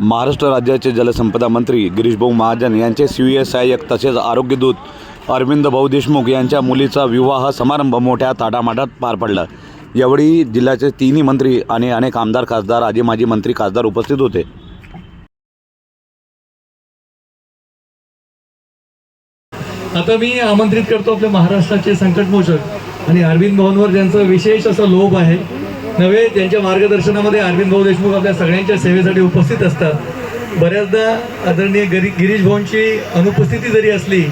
महाराष्ट्र राज्याचे जलसंपदा मंत्री गिरीशभाऊ महाजन यांचे सी सहाय्यक तसेच आरोग्यदूत अरविंद भाऊ देशमुख यांच्या मुलीचा विवाह समारंभ मोठ्या ताटामाटात पार पडला. यावेळी जिल्ह्याचे तिन्ही मंत्री आणि अनेक आमदार खासदार आजी माजी मंत्री खासदार उपस्थित होते. आता मी आमंत्रित करतो आपल्या महाराष्ट्राचे संकटमोचक आणि अरविंद भवनवर ज्यांचा विशेष असा लोभ आहे नव्हे त्यांच्या मार्गदर्शनामध्ये अरविंद भाऊ देशमुख आपल्या सगळ्यांच्या सेवेसाठी उपस्थित असतात. बऱ्याचदा आदरणीय गरी गिरीश भाऊंची अनुपस्थिती जरी असली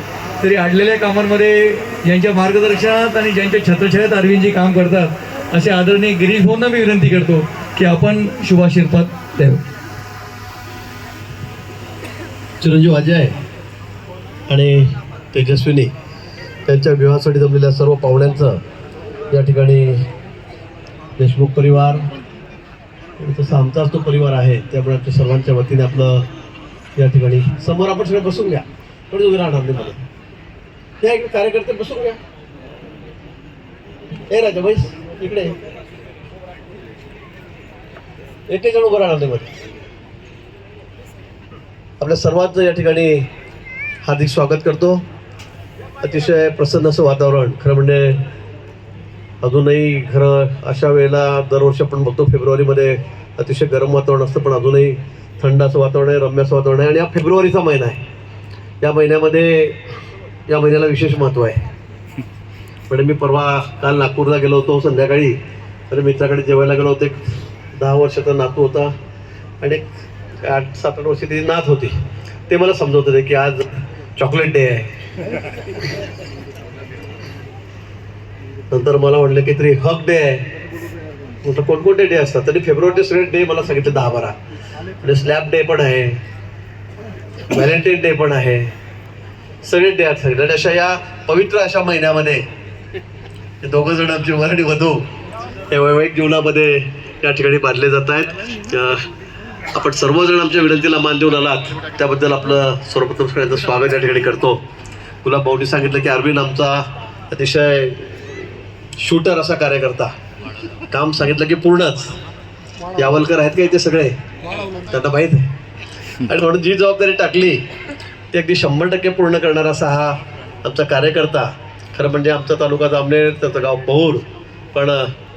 तरी अडलेल्या कामांमध्ये ज्यांच्या मार्गदर्शनात आणि ज्यांच्या छत्रछायात अरविंदजी काम करतात असे आदरणीय गिरीश भाऊंना मी विनंती करतो की आपण शुभाशीर्वाद द्यावे. चिरंजीव अजय आणि तेजस्विनी त्यांच्या विवाहासाठी जमलेल्या सर्व पाहुण्यांचं या ठिकाणी देशमुख परिवार आणि तसं आमचाच तो परिवार आहे त्यामुळे आमच्या सर्वांच्या वतीने आपलं या ठिकाणी समोर आपण सगळे बसून घ्या. थोडी उभे राहणार नाही मला. त्या इकडे कार्यकर्ते बसून घ्या. ए राजा बैस इकडे एकटे जण उभं राहणार नाही मध्ये. आपल्या सर्वांचं या ठिकाणी हार्दिक स्वागत करतो. अतिशय प्रसन्न असं वातावरण. खरं म्हणजे अजूनही खरं अशा वेळेला दरवर्षी आपण बघतो फेब्रुवारीमध्ये अतिशय गरम वातावरण असतं पण अजूनही थंड असं वातावरण आहे रम्य असं वातावरण आहे आणि हा फेब्रुवारीचा महिना आहे. या महिन्यामध्ये या महिन्याला विशेष महत्त्व आहे. म्हणजे मी परवा काल नागपूरला गेलो होतो संध्याकाळी तर मित्राकडे जेवायला गेलो होतो एक दहा वर्षाचा नातू होता आणि एक आठ सात आठ वर्षाची नात होती. ते मला समजवत होते की आज चॉकलेट डे आहे. नंतर मला म्हटलं की तरी हक डे आहे. म्हटलं कोणकोणते डे असतात? तरी फेब्रुवारी सगळे डे मला सांगितले दहा बारा. म्हणजे स्लॅब डे पण आहे. व्हॅलेंटाईन डे पण आहे. सगळे डे आहेत सांगितले आणि अशा या पवित्र अशा महिन्यामध्ये दोघं जण आमची मराठी वधू या वैवाहिक जीवनामध्ये या ठिकाणी बांधले जात आहेत. आपण सर्वजण आमच्या विनंतीला मान देऊन आलात. त्याबद्दल आपलं सर्वप्रथम सगळ्यांचं स्वागत या ठिकाणी करतो. गुलाब भाऊनी सांगितलं की अरविंद आमचा अतिशय शूटर असा कार्यकर्ता. काम सांगितलं की पूर्णच. यावलकर आहेत का इथे सगळे? त्यांना माहीत आहे. आणि म्हणून जी जबाबदारी टाकली ती अगदी शंभर टक्के पूर्ण करणारा असा हा आमचा कार्यकर्ता. खरं म्हणजे आमचा तालुका जामनेर त्याचं गाव पौर पण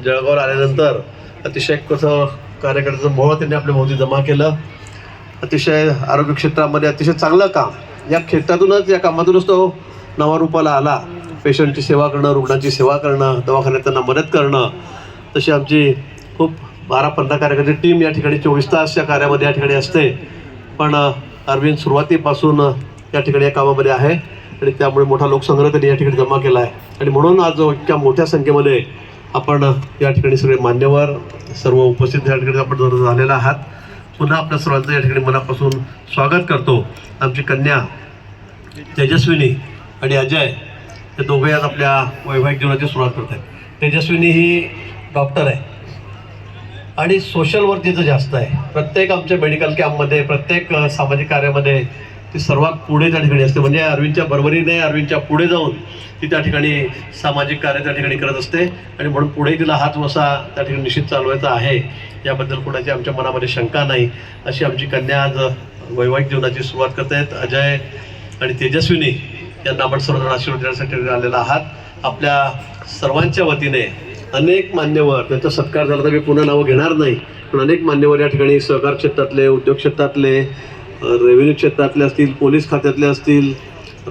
जळगावर आल्यानंतर अतिशय कसं कार्यकर्त्याचं मोह त्यांनी आपल्या भोवती जमा केलं. अतिशय आरोग्य क्षेत्रामध्ये अतिशय चांगलं काम. या क्षेत्रातूनच या कामातूनच तो नवारूपाला आला. पेशंटची सेवा करणं रुग्णाची सेवा करणं दवाखान्यात त्यांना मदत करणं तशी आमची खूप बारा पंधरा कार्यकर्ते टीम या ठिकाणी चोवीस तास या कार्यामध्ये या ठिकाणी असते. पण अरविंद सुरुवातीपासून या ठिकाणी या कामामध्ये आहे आणि त्यामुळे मोठा लोकसंग्रह त्यांनी या ठिकाणी जमा केला आहे. आणि म्हणून आज इतक्या मोठ्या संख्येमध्ये आपण या ठिकाणी सगळे मान्यवर सर्व उपस्थित या ठिकाणी आपण जर झालेला आहात पुन्हा आपल्या सर्वांचं या ठिकाणी मनापासून स्वागत करतो. आमची कन्या तेजस्विनी आणि अजय ते दोघे आज आपल्या वैवाहिक जीवनाची सुरुवात करत आहेत. तेजस्विनी ही डॉक्टर आहे. आणि सोशल वर्क तिचं जास्त आहे प्रत्येक आमच्या मेडिकल कॅम्पमध्ये प्रत्येक सामाजिक कार्यामध्ये ती सर्वात पुढे त्या ठिकाणी असते. म्हणजे अरविंदच्या बरोबरीने अरविंदच्या पुढे जाऊन ती त्या ठिकाणी सामाजिक कार्य त्या ठिकाणी करत असते. आणि म्हणून पुढे तिला हात वसा त्या ठिकाणी निश्चित चालवायचा आहे. याबद्दल कुणाची आमच्या मनामध्ये शंका नाही. अशी आमची कन्या आज वैवाहिक जीवनाची सुरुवात करत आहेत अजय आणि तेजस्विनी यांना आपण सर्वजण आशीर्वाद देण्यासाठी आलेला आहात आपल्या सर्वांच्या वतीने अनेक मान्यवर त्यांचा सत्कार झाला तर मी पुन्हा नावं घेणार नाही पण अनेक मान्यवर या ठिकाणी सहकार क्षेत्रातले उद्योग क्षेत्रातले रेव्हेन्यू क्षेत्रातले असतील पोलीस खात्यातले असतील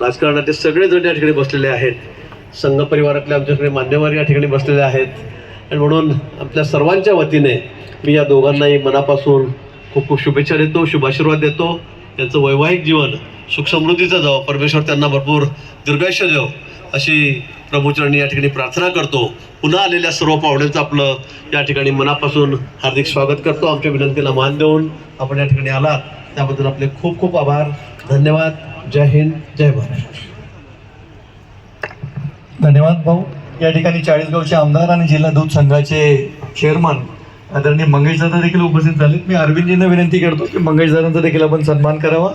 राजकारणातले सगळेजण या ठिकाणी बसलेले आहेत. संघ परिवारातले आमच्याकडे मान्यवर या ठिकाणी बसलेले आहेत. आणि म्हणून आपल्या सर्वांच्या वतीने मी या दोघांनाही मनापासून खूप खूप शुभेच्छा देतो शुभाशीर्वाद देतो. त्यांचं वैवाहिक जीवन सुखसमृद्धीचं जावं परमेश्वर त्यांना भरपूर दीर्घायुष्य देव अशी प्रभूचरणी या ठिकाणी प्रार्थना करतो. पुन्हा आलेल्या सर्व पाहुण्यांचं आपलं या ठिकाणी मनापासून हार्दिक स्वागत करतो. आमच्या विनंतीला मान देऊन आपण या ठिकाणी आलात. त्याबद्दल आपले खूप खूप आभार. धन्यवाद. जय हिंद. जय महाराष्ट्र. धन्यवाद भाऊ. या ठिकाणी चाळीसगावचे आमदार आणि जिल्हा दूध संघाचे चेअरमन आदरणीय मंगेश दादा देखील उपस्थित झाले मी अरविंदजींना विनंती करतो की मंगेश दादांचा देखील आपण सन्मान करावा.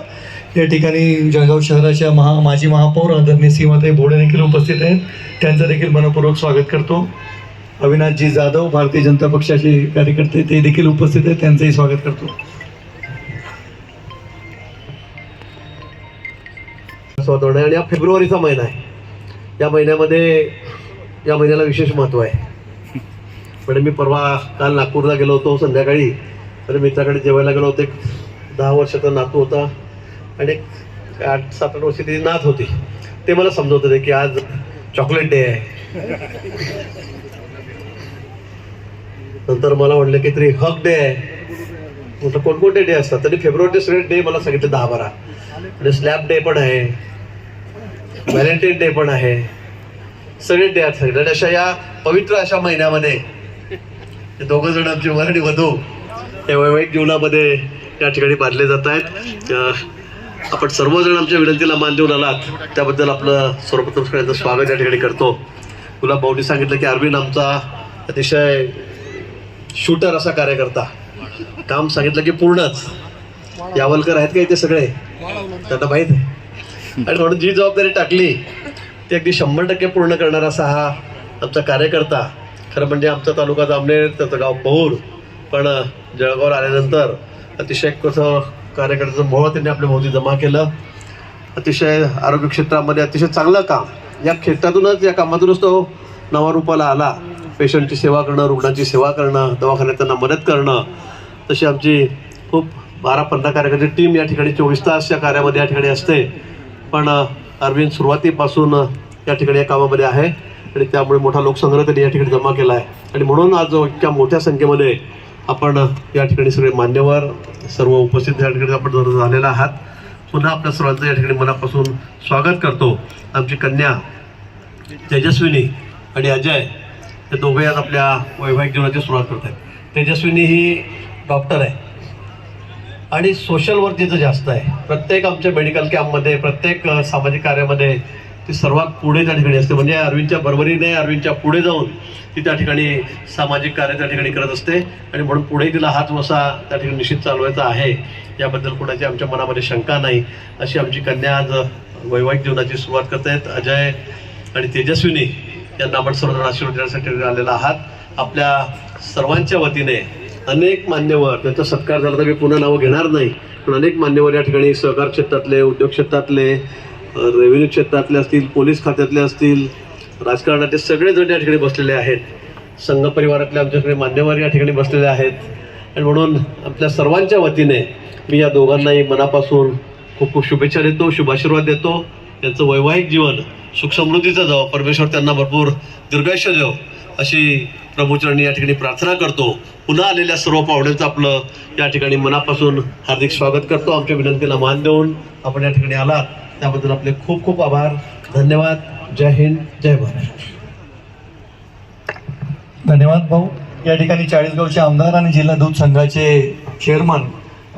या ठिकाणी जळगाव शहराच्या महा माजी महापौर आदरणीय सीमाताई भोडे देखील उपस्थित आहेत. त्यांचं देखील मनपूर्वक स्वागत करतो. अविनाशजी जाधव भारतीय जनता पक्षाचे कार्यकर्ते ते देखील उपस्थित आहेत. त्यांचंही स्वागत करतो. आणि हा फेब्रुवारीचा महिना आहे. या महिन्यामध्ये या महिन्याला विशेष महत्त्व आहे. पण मी परवा काल नागपूरला गेलो होतो संध्याकाळी. तर मित्राकडे जेवायला गेलो होतो. एक दहा वर्षाचा नातू होता आणि एक आठ सात आठ वर्षाची नात होती. ते मला समजवत होते की आज चॉकलेट डे आहे. नंतर मला म्हटलं की तरी हक डे आहे. म्हटलं कोणकोणते डे असतात? तरी फेब्रुवारी सगळे डे मला सांगितले दहा बारा. आणि स्लॅब डे पण आहे. व्हॅलेंटाईन डे पण आहे. सगळे डे आहेत सांगितले आणि अशा या पवित्र अशा महिन्यामध्ये हे दोघं जण आमचे मराठी वधू या वैवाहिक जीवनामध्ये या ठिकाणी बांधले जात आहेत. आपण सर्वजण आमच्या विनंतीला मान देऊन आलात. त्याबद्दल आपलं सर्वप्रथम सगळ्यांचं स्वागत या ठिकाणी करतो. तुला भाऊनी सांगितलं की अरविंद आमचा अतिशय शूटर असा कार्यकर्ता. काम सांगितलं की पूर्णच. यावलकर आहेत का इथे सगळे? त्यांना माहीत आहे. आणि म्हणून जी जबाबदारी टाकली ती अगदी शंभर टक्के पूर्ण करणारा असा हा आमचा कार्यकर्ता. खरं म्हणजे आमचा तालुका जामनेर त्याचं गाव पौर पण जळगावर आल्यानंतर अतिशय कसं कार्यकर्त्याचं मोह त्यांनी आपल्या भोवती जमा केलं. अतिशय आरोग्य क्षेत्रामध्ये अतिशय चांगलं काम. या क्षेत्रातूनच या कामातूनच तो नवा रूपाला आला. पेशंटची सेवा करणं रुग्णाची सेवा करणं दवाखान्यात त्यांना मदत करणं. तशी आमची खूप बारा पंधरा कार्यकर्ते टीम या ठिकाणी चोवीस तास या कार्यामध्ये या ठिकाणी असते. पण अरविंद सुरुवातीपासून या ठिकाणी या कामामध्ये आहे. आणि त्यामुळे मोठा लोकसंग्रह त्यांनी या ठिकाणी जमा केला आहे. आणि म्हणून आज इतक्या मोठ्या संख्येमध्ये आपण या ठिकाणी सगळे मान्यवर सर्व उपस्थित या ठिकाणी आपण झालेला आहात. पुन्हा आपल्या सर्वांचं या ठिकाणी मनापासून स्वागत करतो. आमची कन्या तेजस्विनी आणि अजय हे दोघे आज आपल्या वैवाहिक जीवनाची सुरुवात करत आहेत. तेजस्विनी ही डॉक्टर आहे. आणि सोशल वर्क तिचं जास्त आहे प्रत्येक आमच्या मेडिकल कॅम्पमध्ये प्रत्येक सामाजिक कार्यामध्ये ती सर्वात पुढे त्या ठिकाणी असते. म्हणजे अरविंदच्या बरोबरीने अरविंदच्या पुढे जाऊन ती त्या ठिकाणी सामाजिक कार्य त्या ठिकाणी करत असते. आणि म्हणून पुढे तिला हात वसा त्या ठिकाणी निश्चित चालवायचा आहे. याबद्दल कोणाची आमच्या मनामध्ये शंका नाही. अशी आमची कन्या आज वैवाहिक जीवनाची सुरुवात करत आहेत अजय आणि तेजस्विनी यांना आपण सर्व आशीर्वाद देण्यासाठी आलेला आहात. आपल्या सर्वांच्या वतीने अनेक मान्यवर त्यांचा सत्कार झाला तर मी पुन्हा नावं घेणार नाही पण अनेक मान्यवर या ठिकाणी सहकार क्षेत्रातले उद्योग क्षेत्रातले रेव्हेन्यू क्षेत्रातले असतील पोलीस खात्यातले असतील राजकारणातले सगळेजण या ठिकाणी बसलेले आहेत. संघ परिवारातले आमच्याकडे मान्यवर या ठिकाणी बसलेले आहेत. आणि म्हणून आपल्या सर्वांच्या वतीने मी या दोघांनाही मनापासून खूप खूप शुभेच्छा देतो शुभाशीर्वाद देतो. त्यांचं वैवाहिक जीवन सुखसमृद्धीचं जावं. परमेश्वर त्यांना भरपूर दीर्घायुष्य देव अशी प्रभूचरणी या ठिकाणी प्रार्थना करतो. पुन्हा आलेल्या सर्व पाहुण्यांचं आपलं या ठिकाणी मनापासून हार्दिक स्वागत करतो. आमच्या विनंतीला मान देऊन आपण या ठिकाणी आलात. त्याबद्दल आपले खूप खूप आभार. धन्यवाद. जय हिंद. जय महाराष्ट्र. धन्यवाद भाऊ. या ठिकाणी चाळीसगावचे आमदार आणि जिल्हा दूध संघाचे चेअरमन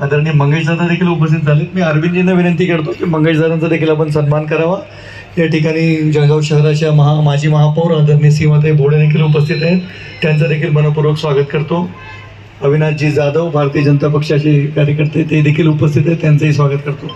आदरणीय मंगेश दादा देखील उपस्थित झालेत. मी अरविंदजींना विनंती करतो की मंगेश दादांचा देखील आपण सन्मान करावा. या ठिकाणी जळगाव शहराच्या महा माजी महापौर आदरणीय सीमाताई भोडे देखील उपस्थित आहेत. त्यांचं देखील मनपूर्वक स्वागत करतो. अविनाशजी जाधव भारतीय जनता पक्षाचे कार्यकर्ते ते देखील उपस्थित आहेत. त्यांचंही स्वागत करतो.